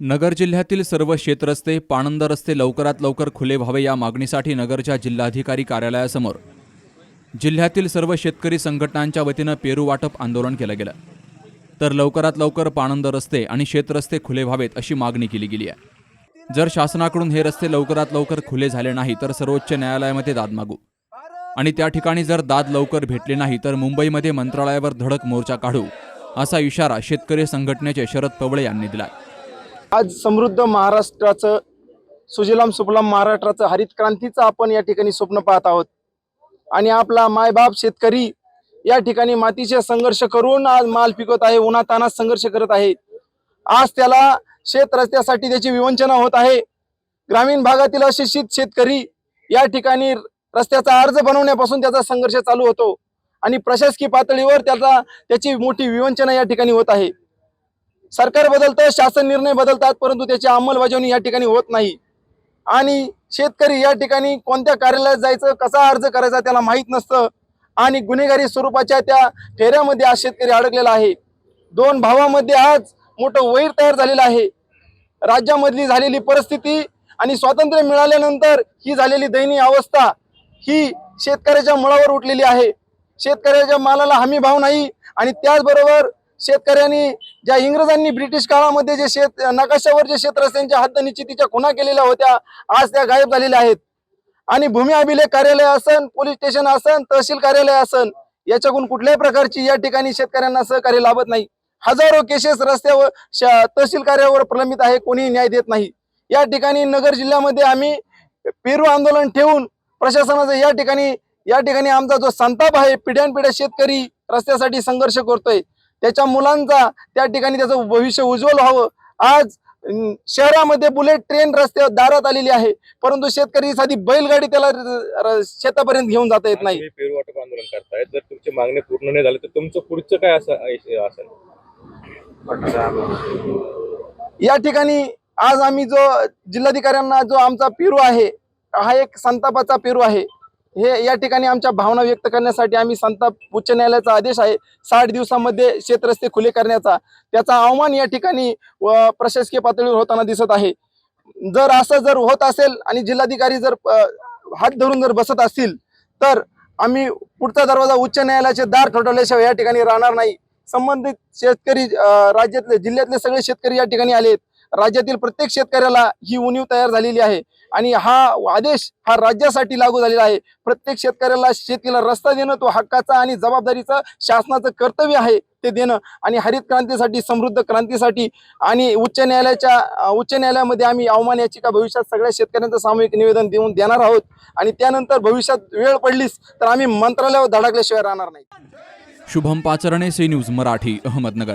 नगर जिल्ह्यातील सर्व शेतरस्ते पाणंद रस्ते लवकरात लवकर खुले व्हावे या मागणीसाठी नगरच्या जिल्हाधिकारी कार्यालयासमोर जिल्ह्यातील सर्व शेतकरी संघटनांच्या वतीनं पेरू वाटप आंदोलन केलं गेलं. तर लवकरात लवकर पाणंद रस्ते आणि शेतरस्ते खुले व्हावेत अशी मागणी केली गेली आहे. जर शासनाकडून हे रस्ते लवकरात लवकर खुले झाले नाही तर सर्वोच्च न्यायालयामध्ये दाद मागू. आणि त्या ठिकाणी जर दाद लवकर भेटले नाही तर मुंबईमध्ये मंत्रालयावर धडक मोर्चा काढू असा इशारा शेतकरी संघटनेचे शरद पवळे यांनी दिला आज समृद्ध महाराष्ट्राचं सुजलाम सुफलाम महाराष्ट्राचं हरित क्रांतीचं आपण या ठिकाणी स्वप्न पाहत आहोत. आणि आपला मायबाप शेतकरी या ठिकाणी मातीचे संघर्ष करून आज माल पिकवत आहे उन्हातानात संघर्ष करत आहे. आज त्याला शेत रस्त्यासाठी त्याची विवंचना होत आहे. ग्रामीण भागातील अशिक्षित शेतकरी या ठिकाणी रस्त्याचा अर्ज बनवण्यापासून त्याचा संघर्ष चालू होतो. आणि प्रशासकीय पातळीवर त्याचा त्याची मोठी विवंचना या ठिकाणी होत आहे. सरकार बदलतं शासन निर्णय बदलतात परंतु त्याची अंमलबजावणी या ठिकाणी होत नाही. आणि शेतकरी या ठिकाणी कोणत्या कार्यालयात जायचं कसा अर्ज करायचा त्याला माहीत नसतं. आणि गुन्हेगारी स्वरूपाच्या त्या फेऱ्यामध्ये आज शेतकरी अडकलेला आहे. दोन भावामध्ये आज मोठं वैर तयार झालेलं आहे. राज्यामधली झालेली परिस्थिती आणि स्वातंत्र्य मिळाल्यानंतर ही झालेली दयनीय अवस्था ही शेतकऱ्याच्या मुळावर उठलेली आहे. शेतकऱ्याच्या मालाला हमी भाव नाही आणि त्याचबरोबर शेतकऱ्यांनी ज्या इंग्रजांनी ब्रिटिश काळामध्ये जे शेत नकाशावर जे शेत त्यांच्या हद्द निश्चितीच्या खुणा केलेल्या होत्या आज त्या गायब झालेल्या आहेत. आणि भूमी अभिलेख कार्यालय असन पोलीस स्टेशन असन तहसील कार्यालय असन याच्याकडून कुठल्याही प्रकारची या ठिकाणी शेतकऱ्यांना सहकार्य लाभत नाही. हजारो केसेस रस्त्यावर तहसील कार्यावर प्रलंबित आहे कोणीही न्याय देत नाही. या ठिकाणी नगर जिल्ह्यामध्ये आम्ही पेरू आंदोलन ठेवून प्रशासनाचा या ठिकाणी या ठिकाणी आमचा जो संताप आहे पिढ्यानपिढ्या शेतकरी रस्त्यासाठी संघर्ष करतोय. त्याच्या मुलांचा त्या ठिकाणी त्याचं भविष्य उज्ज्वल व्हावं. आज शहरामध्ये बुलेट ट्रेन रस्त्यावर दारात आलेली आहे. परंतु शेतकरी साधी बैलगाडी त्याला शेतापर्यंत घेऊन जाता येत नाही. वाटप आंदोलन करताय जर तुमची मागणी पूर्ण नाही झाली तर तुमचं पुढचं काय असं असेल? या ठिकाणी आज आम्ही जो जिल्हाधिकाऱ्यांना जो आमचा पेरू आहे हा एक संतापाचा पेरू आहे. हे या ठिकाणी आमच्या भावना व्यक्त करण्यासाठी आम्ही संताप उच्च न्यायालयाचा आदेश आहे. साठ दिवसामध्ये शेतरस्ते खुले करण्याचा. त्याचा अवमान या ठिकाणी व प्रशासकीय पातळीवर होताना दिसत आहे. जर असं जर होत असेल आणि जिल्हाधिकारी जर हात धरून जर बसत असतील तर आम्ही पुढचा दरवाजा उच्च न्यायालयाचे दार ठोठवल्याशिवाय या ठिकाणी राहणार नाही. संबंधित शेतकरी राज्यातले जिल्ह्यातले सगळे शेतकरी या ठिकाणी आलेत राज्यातील प्रत्येक शेतकऱ्याला ही उणीव तयार झालेली आहे. आणि हा आदेश हा राज्यासाठी लागू झालेला आहे. प्रत्येक शेतकऱ्याला शेतीला रस्ता देणं तो हक्काचा आणि जबाबदारीचं शासनाचं कर्तव्य आहे ते देणं. आणि हरित क्रांतीसाठी समृद्ध क्रांतीसाठी आणि उच्च न्यायालयाच्या उच्च न्यायालयामध्ये आम्ही अवमान याचिका भविष्यात सगळ्या शेतकऱ्यांचं सामूहिक निवेदन देऊन देणार आहोत. आणि त्यानंतर भविष्यात वेळ पडलीच तर आम्ही मंत्रालयावर धडकल्याशिवाय राहणार नाही. Shubham Pacharane C news Marathi Ahmednagar.